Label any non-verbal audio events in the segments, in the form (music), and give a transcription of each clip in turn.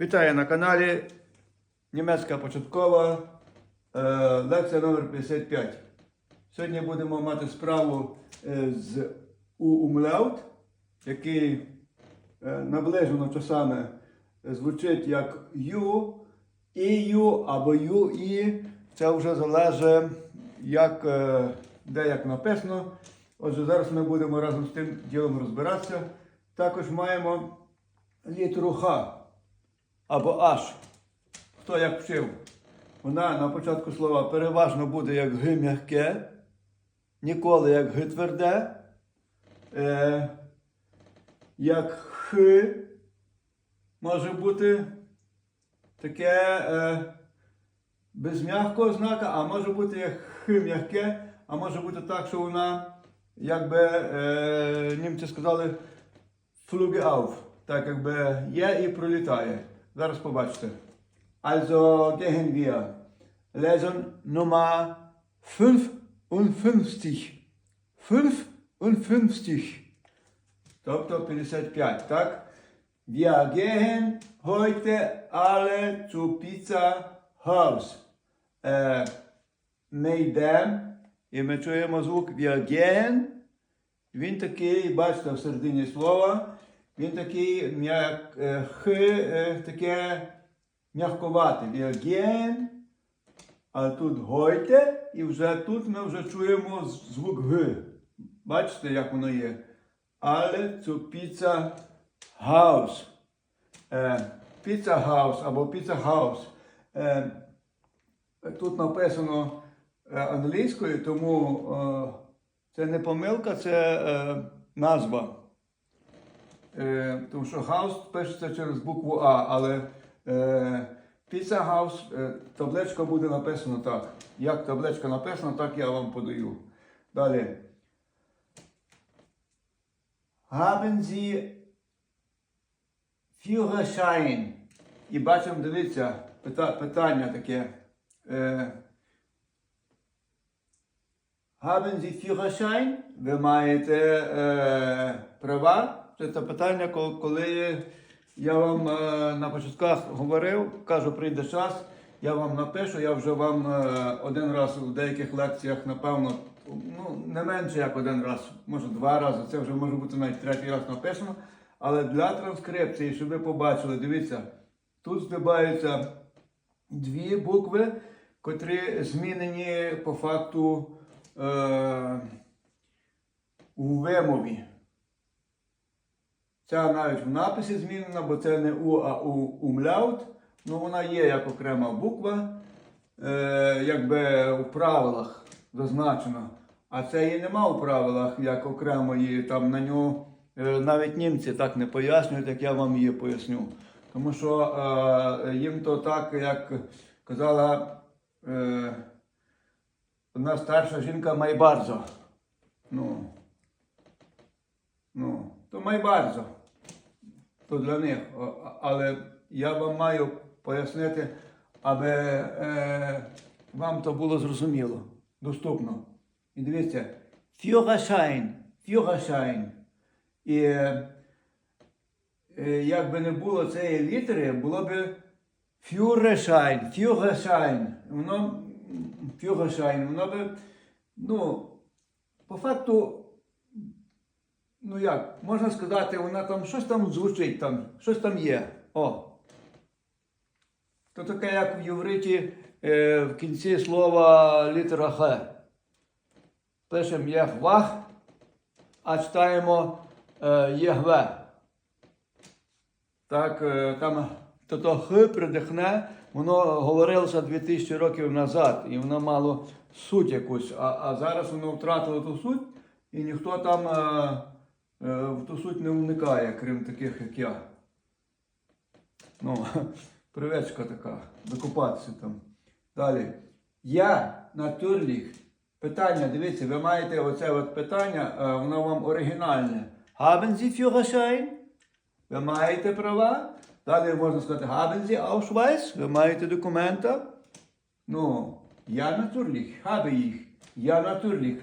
Вітаю на каналі Німецька початкова е, лекція номер 55. Сьогодні будемо мати справу е, з умляут, який е, наближено часами звучить як ю, ію або ю і. Це вже залежить, як, де як написано. Отже, зараз ми будемо разом з тим ділом розбиратися. Також маємо літеру Х або аж. Хто як вчив? Вона на початку слова переважно буде як г м'яке, ніколи як г тверде, е, як х може бути таке е, без м'якого знака, а може бути як х м'яке, а може бути так, що вона, якби е, німці сказали, флюге auf. Так якби є і пролітає. Зараз побачите. Also gehen wir. Lesson Nummer 55. 55. Тобто 55, так? Wir gehen heute alle zu Pizza House. Ми йдемо, і ми чуємо звук wir gehen. Він такий, бачите, в середині слова, він такий м'як, е, х, е, таке м'ягковате. Wir а тут гойте, і вже тут ми вже чуємо звук г. Бачите, як воно є? Але zu Pizza House. Е, Pizza House або House. Е, тут написано англійською, тому це не помилка, це назва. Е, тому що house пишеться через букву А, але е, Pizza House, е, табличка буде написана так. Як табличка написана, так я вам подаю. Далі. Haben Sie Führerschein? І бачимо, дивіться, пита- питання таке. Е, Haben Sie Führerschein? Ви маєте е, права? Це те питання, коли я вам е, на початках говорив, кажу, прийде час, я вам напишу, я вже вам е, один раз у деяких лекціях, напевно, ну, не менше як один раз, може два рази, це вже може бути навіть третій раз написано. Але для транскрипції, щоб ви побачили, дивіться, тут здибаються дві букви, котрі змінені по факту е, у вимові. Ця навіть в написі змінена, бо це не У, а у умляут. Ну вона є як окрема буква, е, якби у правилах зазначено. А це її нема у правилах як окремої, там на нього е, навіть німці так не пояснюють, як я вам її поясню. Тому що е, їм то так, як казала е, одна старша жінка Майбарзо. Ну, ну, то Майбарзо. То для них. Але я вам маю пояснити, аби е, вам то було зрозуміло, доступно. І дивіться, Führerschein, Führerschein. І е, як би не було цієї літери, було б Führerschein, Führerschein. Воно м, воно би, ну, по факту, ну як, можна сказати, вона там щось там звучить, там, щось там є. О. То таке, як в євриті е, в кінці слова літера Х. Пишемо єхвах, а читаємо е, єгве. Так, е, там то, то х придихне, воно говорилося 2000 років назад, і воно мало суть якусь, а, а зараз воно втратило ту суть, і ніхто там е, в ту суть не вникає, крім таких, як я. Ну, (laughs) привичка така, докупатися там. Далі. Я натурліх. Питання, дивіться, ви маєте оце от питання, е, воно вам оригінальне. Haben Sie Führerschein? Ви маєте права? Далі можна сказати, haben Sie Ausweis? Ви маєте документа? Ну, я natürlich, habe ich. Я natürlich,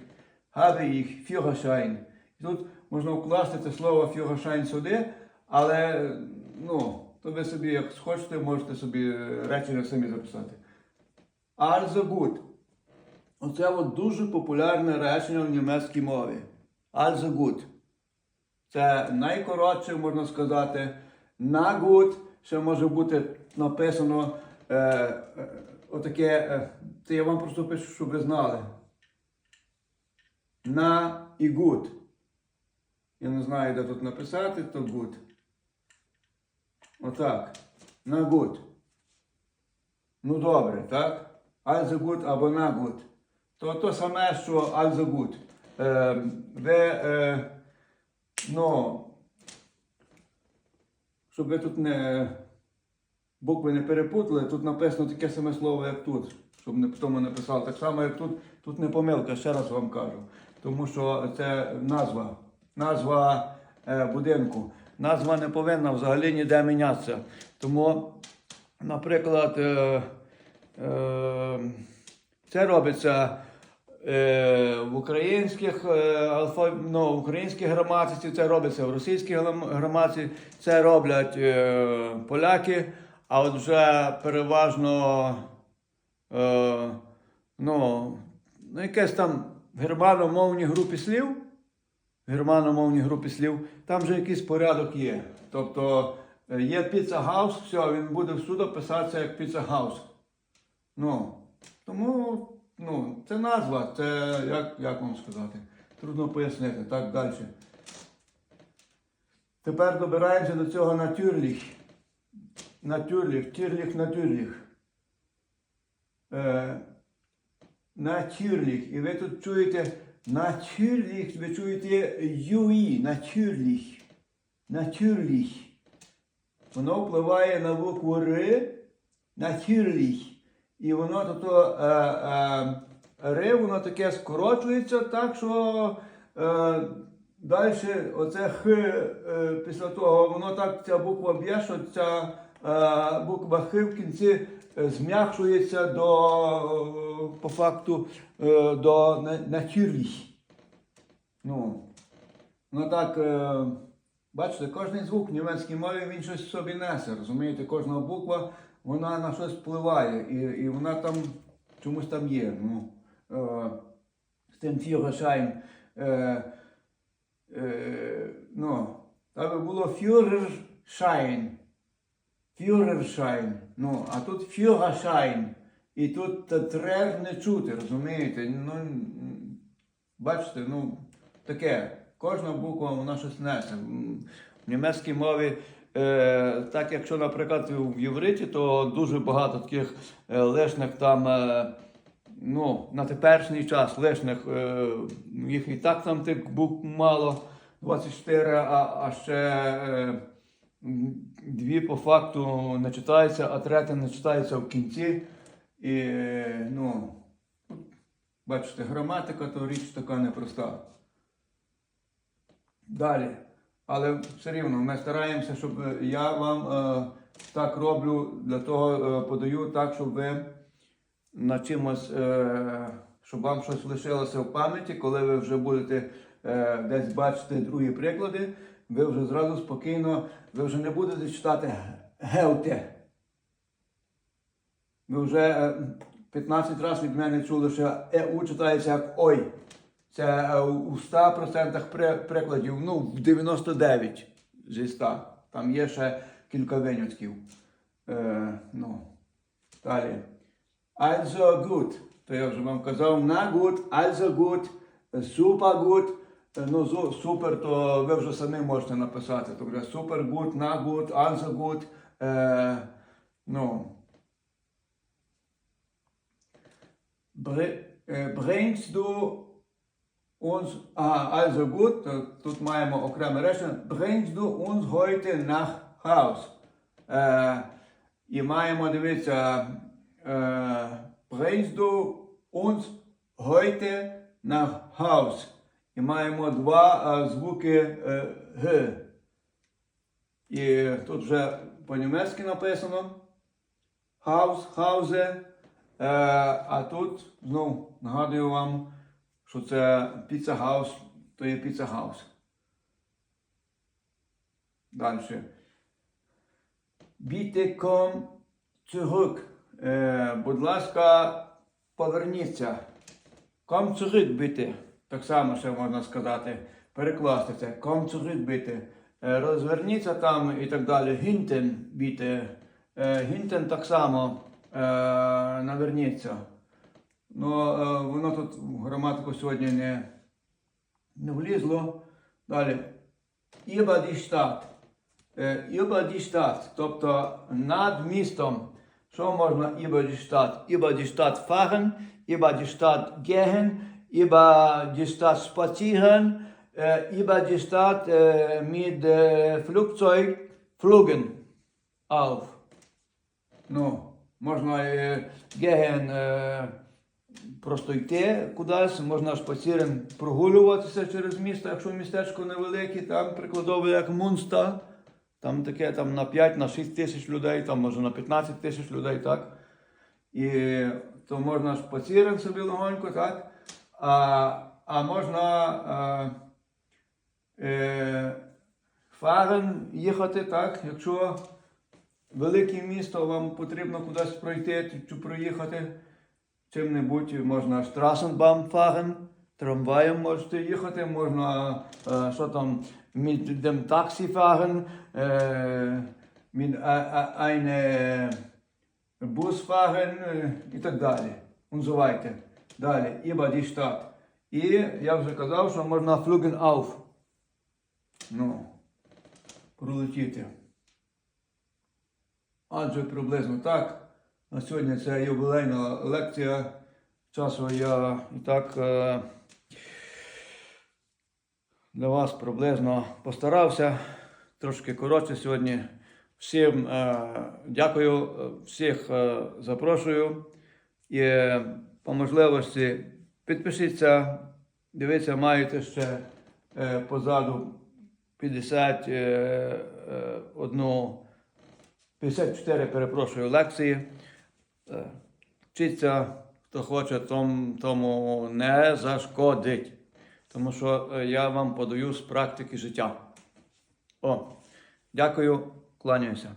habe ich Führerschein. Тут можна вкласти це слово Führerschein сюди, але, ну, то ви собі, як схочете, можете собі е, речення самі записати. Also gut. Оце от дуже популярне речення в німецькій мові. Also gut. Це найкоротше, можна сказати. На gut ще може бути написано е, е, отаке. Е, це я вам просто пишу, щоб ви знали. На і gut. Я не знаю, де тут написати, то good. Отак. На good. Ну добре, так? Also gut або на good. То то саме, що also gut. Е, ви, е, ну, щоб ви тут не букви не перепутали, тут написано таке саме слово, як тут. Щоб не тому написали. Так само, як тут, тут не помилка, ще раз вам кажу. Тому що це назва. Назва е, будинку. Назва не повинна взагалі ніде мінятися. Тому, наприклад, е, е, це робиться в українських ну, в українській граматиці, це робиться в російській граматиці, це роблять поляки, а от вже переважно ну, ну, якесь там германомовні групи слів. Германомовній групі слів, там вже якийсь порядок є. Тобто е, є піца хаус, все, він буде всюди писатися як піца хаус. Ну, тому ну, це назва, це як, як вам сказати? Трудно пояснити, так далі. Тепер добираємося до цього натюрліх. Натюрліх, тюрліх, натюрліх. Е, Natürlich. І ви тут чуєте natürlich, ви чуєте юї, natürlich. Natürlich. Воно впливає на букву Р, natürlich. І воно то е, е, Р, воно таке скорочується так, що е, далі оце Х е, після того, воно так ця буква б'є, що ця е, буква Х в кінці зм'якшується до по факту е, до на- natürlich. Ну, ну так, е, бачите, кожен звук в німецькій мові він щось в собі несе. Розумієте, кожна буква вона на щось впливає, і, і вона там чомусь там є. Ну, Führerschein, е, ну, там би було Führerschein. Führerschein. Ну, а тут Führerschein. І тут трер не чути, розумієте? Ну, бачите, ну, таке. Кожна буква вона щось несе. В німецькій мові, е, так якщо, наприклад, в євриті, то дуже багато таких е, лишних там, е, ну, на теперішній час лишних, е, їх і так там тих букв мало, 24, а, а ще е, дві по факту не читаються, а третя не читається в кінці. І, ну, бачите, граматика то річ така непроста. Далі. Але все рівно ми стараємося, щоб е, я вам е, так роблю, для того е, подаю так, щоб ви на чимось, е, щоб вам щось лишилося в пам'яті, коли ви вже будете е, десь бачити другі приклади, ви вже зразу спокійно, ви вже не будете читати гевте. Ви вже е, 15 разів від мене чули, що ЕУ читається як ой. Це е, у 100% прикладів, ну, в 99 зі 100. Там є ще кілька винятків. Е, ну, далі. Also gut. То я вже вам казав, на good, also good, super good. Е, Ну, супер, то ви вже самі можете написати. То вже super good, на good, also good. Е, ну, Bri- е, Bringst du uns, а, also gut, тут маємо окреме речення. Bringst du uns heute nach Haus? Е, і маємо дивитися, е, bringst du uns heute nach Haus? І маємо два е, звуки е. І тут вже по-німецьки написано. Хаус, хаузе. Е, а тут, знову нагадую вам, що це піца хаус, то є піца хаус. Далі. Біте ком цюгук. Е, будь ласка, поверніться. Ком цюгук бити. Так само ще можна сказати. Перекласти це. Ком цюгук бити. Е, розверніться там і так далі. Гінтен бити. Е, гінтен так само наверніться. Ну, е, воно тут в граматику сьогодні не, не влізло. Далі. Іба ді штат. Е, Іба ді штат, тобто над містом. Що можна іба ді штат? Іба ді штат fahren, іба ді штат gehen, іба ді штат spazieren, е, іба ді штат е, mit е, Flugzeug fliegen auf. Ну, можна е, gehen е, просто йти кудись, можна шпацірем прогулюватися через місто, якщо містечко невелике, там прикладово як Мунста, там таке там на 5 на 6 тисяч людей, там може на 15 тисяч людей, так? І то можна шпацірем собі легонько, так? А, а можна е, е, фарен їхати, так? Якщо велике місто, вам потрібно кудись пройти чи проїхати чим-небудь, можна fahren, трамваєм можете їхати, можна е, що там, mit dem Taxi fahren, е, mit eine Bus і так далі. Und. Далі, über die Stadt. І я вже казав, що можна fliegen auf. Ну, пролетіти. Адже приблизно так. На сьогодні це ювілейна лекція. Часу я і так е, для вас приблизно постарався. Трошки коротше сьогодні. Всім е, дякую, всіх е, запрошую. І по можливості підпишіться, дивіться, маєте ще позаду 50 е, е, одну 54, перепрошую, лекції. Е, Вчиться, хто хоче, том- тому не зашкодить. Тому що е, я вам подаю з практики життя. О, дякую, кланяюся.